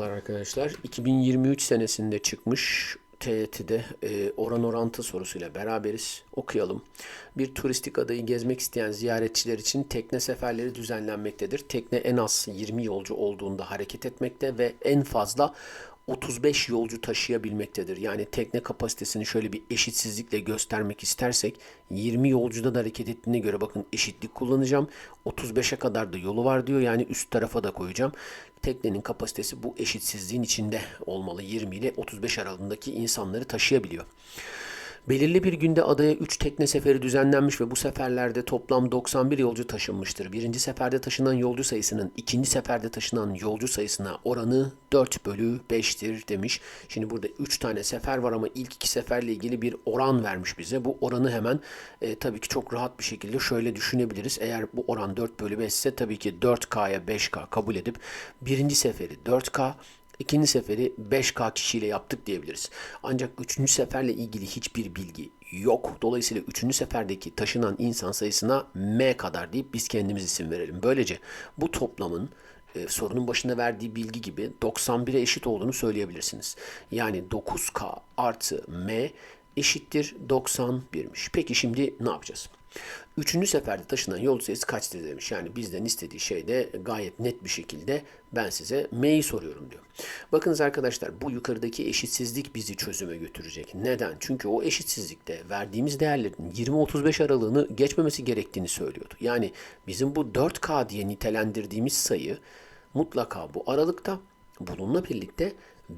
arkadaşlar 2023 senesinde çıkmış TYT'de e, oran orantı sorusuyla beraberiz. Okuyalım. Bir turistik adayı gezmek isteyen ziyaretçiler için tekne seferleri düzenlenmektedir. Tekne en az 20 yolcu olduğunda hareket etmekte ve en fazla 35 yolcu taşıyabilmektedir. Yani tekne kapasitesini şöyle bir eşitsizlikle göstermek istersek 20 yolcuda da hareket ettiğine göre bakın eşitlik kullanacağım. 35'e kadar da yolu var diyor. Yani üst tarafa da koyacağım. Teknenin kapasitesi bu eşitsizliğin içinde olmalı. 20 ile 35 aralığındaki insanları taşıyabiliyor. Belirli bir günde adaya 3 tekne seferi düzenlenmiş ve bu seferlerde toplam 91 yolcu taşınmıştır. Birinci seferde taşınan yolcu sayısının ikinci seferde taşınan yolcu sayısına oranı 4 bölü 5'tir demiş. Şimdi burada 3 tane sefer var ama ilk iki seferle ilgili bir oran vermiş bize. Bu oranı hemen e, tabii ki çok rahat bir şekilde şöyle düşünebiliriz. Eğer bu oran 4 bölü 5 ise tabii ki 4K'ya 5K kabul edip birinci seferi 4K, İkinci seferi 5K kişiyle yaptık diyebiliriz. Ancak üçüncü seferle ilgili hiçbir bilgi yok. Dolayısıyla üçüncü seferdeki taşınan insan sayısına M kadar deyip biz kendimiz isim verelim. Böylece bu toplamın e, sorunun başında verdiği bilgi gibi 91'e eşit olduğunu söyleyebilirsiniz. Yani 9K artı M eşittir 91'miş. Peki şimdi ne yapacağız? Üçüncü seferde taşınan yolcu sayısı kaçtır demiş. Yani bizden istediği şey de gayet net bir şekilde ben size M'yi soruyorum diyor. Bakınız arkadaşlar bu yukarıdaki eşitsizlik bizi çözüme götürecek. Neden? Çünkü o eşitsizlikte verdiğimiz değerlerin 20-35 aralığını geçmemesi gerektiğini söylüyordu. Yani bizim bu 4K diye nitelendirdiğimiz sayı mutlaka bu aralıkta bununla birlikte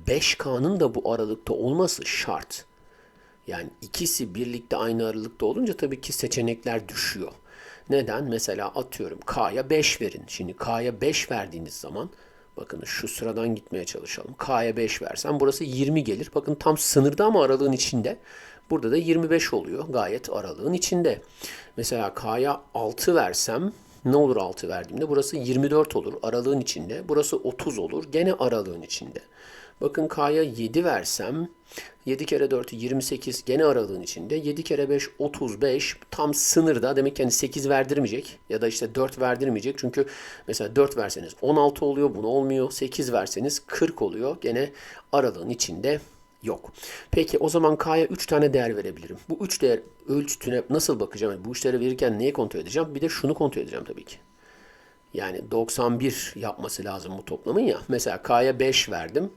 5K'nın da bu aralıkta olması şart. Yani ikisi birlikte aynı aralıkta olunca tabii ki seçenekler düşüyor. Neden? Mesela atıyorum K'ya 5 verin. Şimdi K'ya 5 verdiğiniz zaman bakın şu sıradan gitmeye çalışalım. K'ya 5 versem burası 20 gelir. Bakın tam sınırda ama aralığın içinde. Burada da 25 oluyor. Gayet aralığın içinde. Mesela K'ya 6 versem ne olur 6 verdiğimde? Burası 24 olur aralığın içinde. Burası 30 olur gene aralığın içinde. Bakın K'ya 7 versem 7 kere 4 28 gene aralığın içinde. 7 kere 5 35 tam sınırda. Demek ki hani 8 verdirmeyecek ya da işte 4 verdirmeyecek. Çünkü mesela 4 verseniz 16 oluyor. Bunu olmuyor. 8 verseniz 40 oluyor. Gene aralığın içinde yok. Peki o zaman K'ya 3 tane değer verebilirim. Bu 3 değer ölçütüne nasıl bakacağım? Bu işleri verirken neyi kontrol edeceğim? Bir de şunu kontrol edeceğim tabii ki. Yani 91 yapması lazım bu toplamın ya. Mesela K'ya 5 verdim.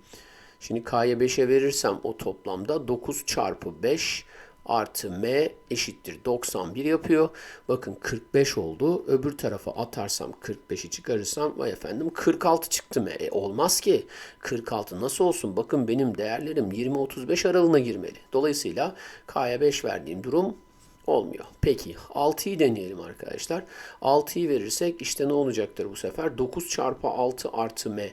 Şimdi K'ya 5'e verirsem o toplamda 9 çarpı 5 artı M eşittir 91 yapıyor. Bakın 45 oldu. Öbür tarafa atarsam 45'i çıkarırsam vay efendim 46 çıktı mı? E, olmaz ki. 46 nasıl olsun? Bakın benim değerlerim 20-35 aralığına girmeli. Dolayısıyla K'ya 5 verdiğim durum olmuyor. Peki 6'yı deneyelim arkadaşlar. 6'yı verirsek işte ne olacaktır bu sefer? 9 çarpı 6 artı M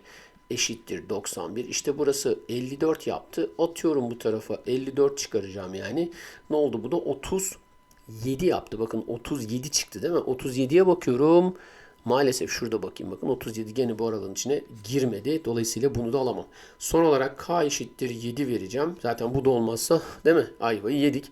eşittir 91. İşte burası 54 yaptı. Atıyorum bu tarafa 54 çıkaracağım yani. Ne oldu bu da 37 yaptı. Bakın 37 çıktı değil mi? 37'ye bakıyorum. Maalesef şurada bakayım bakın 37 gene bu aralığın içine girmedi. Dolayısıyla bunu da alamam. Son olarak k eşittir 7 vereceğim. Zaten bu da olmazsa değil mi? Ayvayı yedik.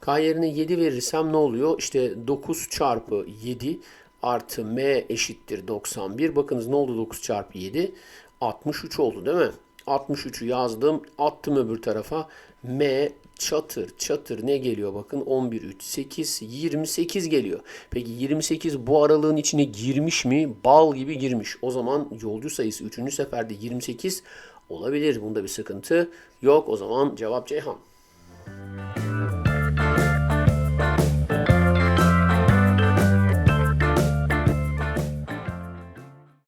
K yerine 7 verirsem ne oluyor? İşte 9 çarpı 7 artı m eşittir 91. Bakınız ne oldu 9 çarpı 7? 63 oldu değil mi? 63'ü yazdım. Attım öbür tarafa. M çatır çatır ne geliyor bakın 11 3 8 28 geliyor. Peki 28 bu aralığın içine girmiş mi? Bal gibi girmiş. O zaman yolcu sayısı 3. seferde 28 olabilir. Bunda bir sıkıntı yok. O zaman cevap Ceyhan.